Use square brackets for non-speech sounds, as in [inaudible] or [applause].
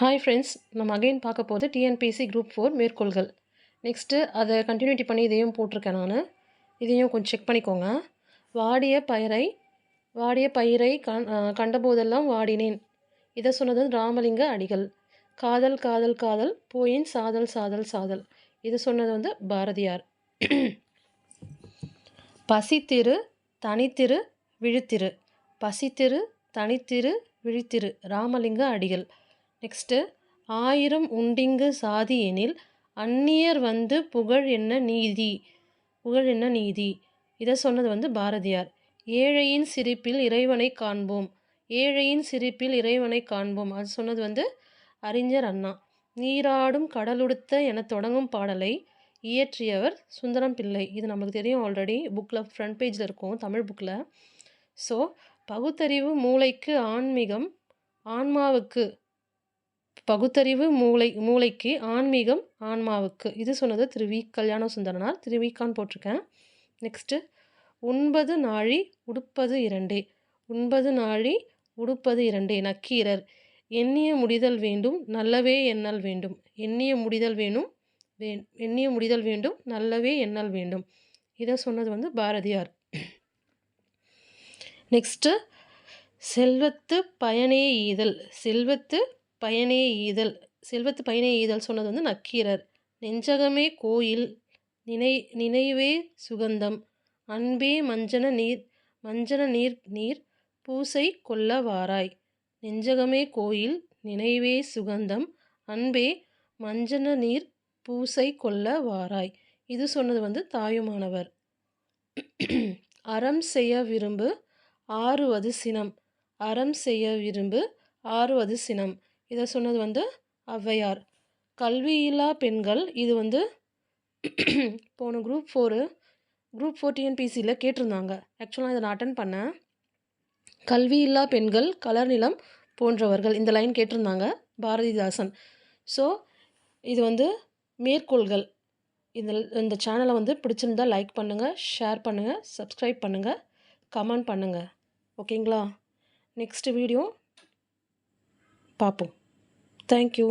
Hi friends நம்ம again பார்க்க போகிறது டிஎன்பிசி குரூப் ஃபோர் மேற்கோள்கள். நெக்ஸ்ட்டு அதை கண்டினியூட்டி பண்ணி இதையும் போட்டிருக்கேன் நான். இதையும் கொஞ்சம் செக் பண்ணிக்கோங்க. வாடிய பயிரை வாடிய பயிரை கண் கண்டபோதெல்லாம் வாடினேன். இதை சொன்னது ராமலிங்க அடிகள். காதல் காதல் காதல் போயின் சாதல் சாதல் சாதல். இது சொன்னது வந்து பாரதியார். பசித்திரு தனித்திரு விழுத்திரு. பசித்திரு தனித்திரு விழித்திரு. ராமலிங்க அடிகள். நெக்ஸ்ட்டு ஆயிரம் உண்டிங்கு சாதி எனில் அந்நியர் வந்து புகழ் என்ன நீதி? புகழ் என்ன நீதி? இதை சொன்னது வந்து பாரதியார். ஏழையின் சிரிப்பில் இறைவனை காண்போம். ஏழையின் சிரிப்பில் இறைவனை காண்போம். அது சொன்னது வந்து அறிஞர் அண்ணா. நீராடும் கடலுடுத்த என தொடங்கும் பாடலை இயற்றியவர் சுந்தரம் பிள்ளை. இது நமக்கு தெரியும் ஆல்ரெடி புக்கில் ஃப்ரண்ட் பேஜில் இருக்கும் தமிழ் புக்கில் ஸோ பகுத்தறிவு மூளைக்கு ஆன்மீகம் ஆன்மாவுக்கு பகுத்தறிவு மூளை மூளைக்கு ஆன்மீகம் ஆன்மாவுக்கு. இது சொன்னது திரு வி கல்யாண சுந்தரனார். திரு விகான் போட்டிருக்கேன். நெக்ஸ்ட்டு உண்பது நாழி உடுப்பது இரண்டே. உண்பது நாழி உடுப்பது இரண்டே. நக்கீரர். எண்ணிய முடிதல் வேண்டும் நல்லவே எண்ணல் வேண்டும். எண்ணிய முடிதல் வேணும் வே எண்ணிய முடிதல் வேண்டும் நல்லவே எண்ணல் வேண்டும். இதை சொன்னது வந்து பாரதியார். நெக்ஸ்ட்டு செல்வத்து பயனே ஈதல். செல்வத்து பயனே ஈதல். செல்வத்து பயனே ஈதல் சொன்னது வந்து நக்கீரர். நெஞ்சகமே கோயில் நினை நினைவே சுகந்தம். அன்பே மஞ்சன நீர் மஞ்சன நீர் நீர் பூசை கொல்ல வாராய். நெஞ்சகமே கோயில் நினைவே சுகந்தம். அன்பே மஞ்சன நீர் பூசை கொல்ல வாராய். இது சொன்னது வந்து தாயுமானவர். அறம் செய்ய விரும்பு ஆறுவது சினம். அறம் செய்ய விரும்பு ஆறுவது சினம். இதை சொன்னது வந்து ஔவையார். கல்வியில்லா பெண்கள் இது வந்து [clears throat] போன குரூப் ஃபோரு குரூப் ஃபோர் டிஎன்பிசியில் கேட்டிருந்தாங்க. ஆக்சுவலாக இதை நான் அட்டன் பண்ணேன். கல்வியில்லா பெண்கள் கலர் நிலம் போன்றவர்கள் இந்த லைன் கேட்டிருந்தாங்க பாரதிதாசன். ஸோ இது வந்து மேற்கோள்கள். இந்த இந்த சேனலை வந்து பிடிச்சிருந்தால் லைக் பண்ணுங்கள் ஷேர் பண்ணுங்கள் சப்ஸ்கிரைப் பண்ணுங்கள் கமெண்ட் பண்ணுங்கள் ஓகேங்களா நெக்ஸ்ட் வீடியோ பார்ப்போம் தேங்க்யூ